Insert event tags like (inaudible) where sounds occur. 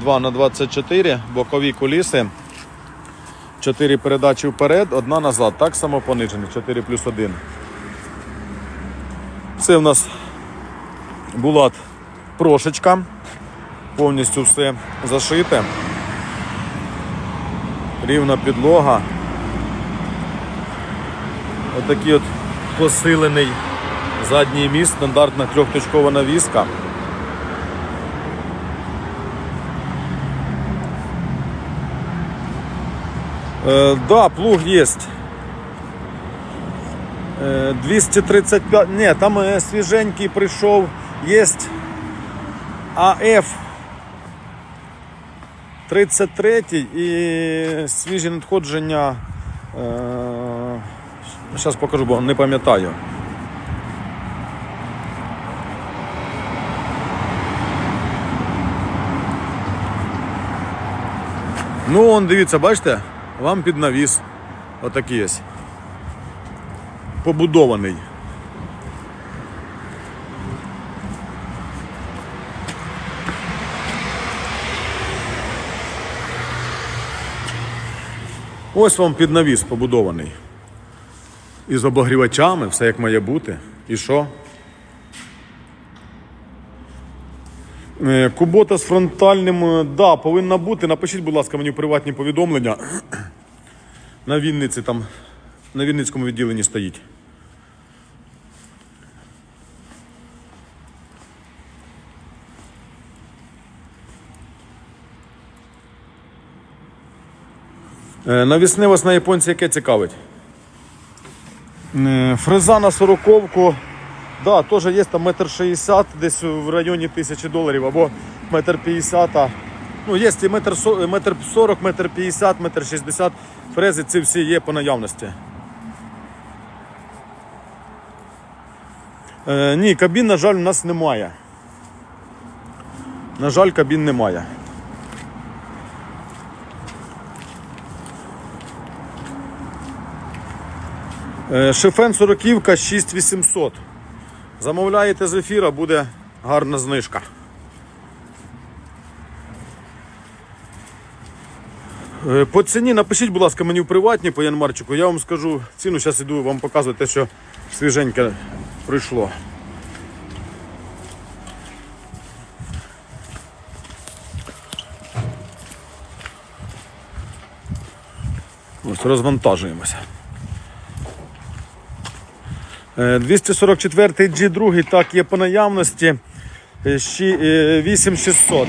2 на 24 бокові куліси. 4 передачі вперед, одна назад. Так само понижений. 4 плюс 1. Це в нас булат прошечка. Повністю все зашите. Рівна підлога. Отакий от посилений задній міст, стандартна трьохточкова навіска. Е, да, плуг есть. Е, 235. Ні, там е, свіженький прийшов. Єсть АФ 33 і свіжі надходження. Е, Зараз покажу, бо не пам'ятаю. Ну, он, дивіться, бачите, вам під навіс. Отакий є. Побудований. Ось вам під навіс побудований. І з обогрівачами, все як має бути. І що? Кубота з фронтальним, е, да, повинна бути. Напишіть, будь ласка, мені приватні повідомлення. (clears throat) На Вінниці там, на Вінницькому відділенні стоїть. Е, Навісне вас на японці яке цікавить? Е, Фреза на сороковку. Да, теж є там метр шістдесят, десь в районі тисячі доларів, або метр п'ятдесят. Ну, є і метр, со- метр сорок, метр п'ятдесят, метр шістдесят. Фрези ці всі є по наявності. Е, ні, кабін, на жаль, у нас немає. На жаль, кабін немає. Е, Шифен 40 6800. Замовляєте з ефіра, буде гарна знижка. Е, По ціні напишіть, будь ласка, мені в приватні по Янмарчику. Я вам скажу ціну, зараз іду вам показувати те, що свіженьке прийшло. Ось розвантажуємося. Е, 244 G2, так, є по наявності. Е, щі- е, 8600.